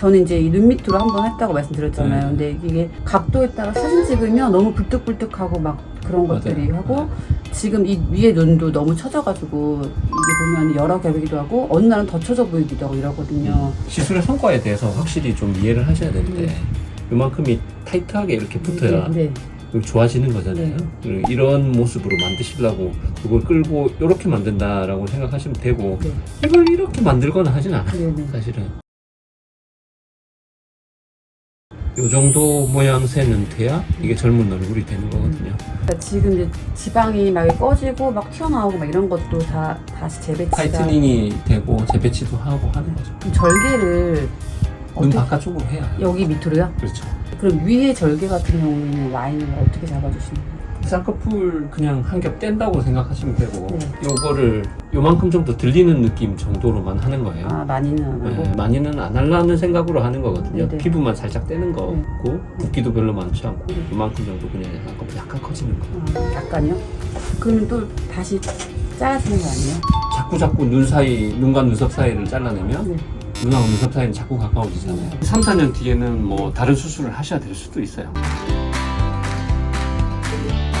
저는 이제 이눈 밑으로 한번 했다고 말씀드렸잖아요. 네. 근데 이게 각도에 따라 사진 찍으면 너무 굴뚝굴뚝하고 막 그런 맞아요. 것들이 하고 네. 지금 이 위에 눈도 너무 처져가지고 이게 보면 여러 겹이기도 하고 어느 날은 더 처져 보이기도 하고 이러거든요. 시술의 성과에 대해서 확실히 좀 이해를 하셔야 되는데 네. 요만큼이 타이트하게 이렇게 붙어야 네, 네. 좋아지는 거잖아요. 네. 이런 모습으로 만드시려고 그걸 끌고 이렇게 만든다라고 생각하시면 되고 네. 이걸 이렇게 만들거나 하진 않아요. 네, 네. 사실은 요 정도 모양 새는 돼야 이게 젊은 얼굴이 되는 거거든요. 그러니까 지금 이제 지방이 막 꺼지고 막 튀어나오고 막 이런 것도 다 다시 재배치가 타이트닝이 되고 재배치도 하고 하는 거죠. 그럼 절개를 눈 어떻게 바깥쪽으로 해야 해요. 여기 밑으로요? 그렇죠. 그럼 위에 절개 같은 경우에는 라인을 어떻게 잡아주시는 거예요? 쌍꺼풀 그냥 한 겹 뗀다고 생각하시면 되고 네. 요거를 요만큼 정도 들리는 느낌 정도로만 하는 거예요. 아 많이는 안 하고 네, 많이는 안 하려는 생각으로 하는 거거든요. 네네. 피부만 살짝 떼는 네. 거고 붓기도 별로 많지 않고 네. 요만큼 정도 그냥 쌍꺼풀 약간 커지는 거. 아, 약간요? 그러면 또 다시 짜지는 거 아니에요? 자꾸 자꾸 눈 사이 눈과 눈썹 사이를 잘라내면 네. 눈하고 눈썹 사이는 자꾸 가까워지잖아요. 3, 4년 뒤에는 뭐 다른 수술을 하셔야 될 수도 있어요. Bye.